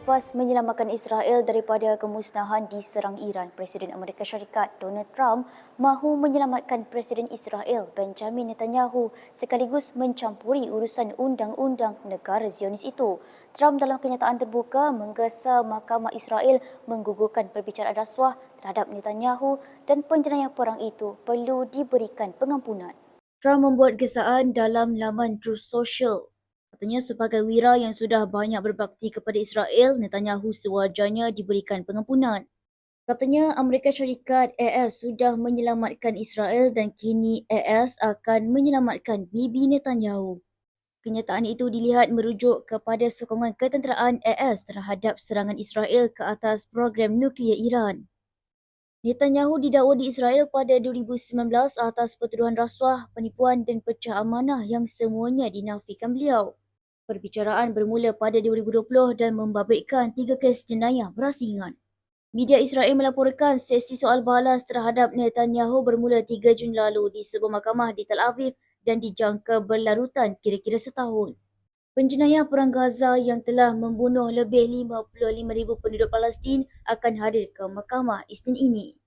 Selepas menyelamatkan Israel daripada kemusnahan di serang Iran, Presiden Amerika Syarikat Donald Trump mahu menyelamatkan Presiden Israel Benjamin Netanyahu sekaligus mencampuri urusan undang-undang negara Zionis itu. Trump dalam kenyataan terbuka menggesa Mahkamah Israel menggugurkan perbicaraan rasuah terhadap Netanyahu dan penjenayah perang itu perlu diberikan pengampunan. Trump membuat gesaan dalam laman Truth Social Katanya sebagai wira yang sudah banyak berbakti kepada Israel, Netanyahu sewajarnya diberikan pengampunan. Katanya Amerika Syarikat AS sudah menyelamatkan Israel dan kini AS akan menyelamatkan Bibi Netanyahu. Kenyataan itu dilihat merujuk kepada sokongan ketenteraan AS terhadap serangan Israel ke atas program nuklear Iran. Netanyahu didakwa di Israel pada 2019 atas pertuduhan rasuah, penipuan dan pecah amanah yang semuanya dinafikan beliau. Perbicaraan bermula pada 2020 dan membabitkan tiga kes jenayah berasingan. Media Israel melaporkan sesi soal balas terhadap Netanyahu bermula 3 Jun lalu di sebuah mahkamah di Tel Aviv dan dijangka berlarutan kira-kira setahun. Penjenayah perang Gaza yang telah membunuh lebih 55,000 penduduk Palestin akan hadir ke mahkamah Isnin ini.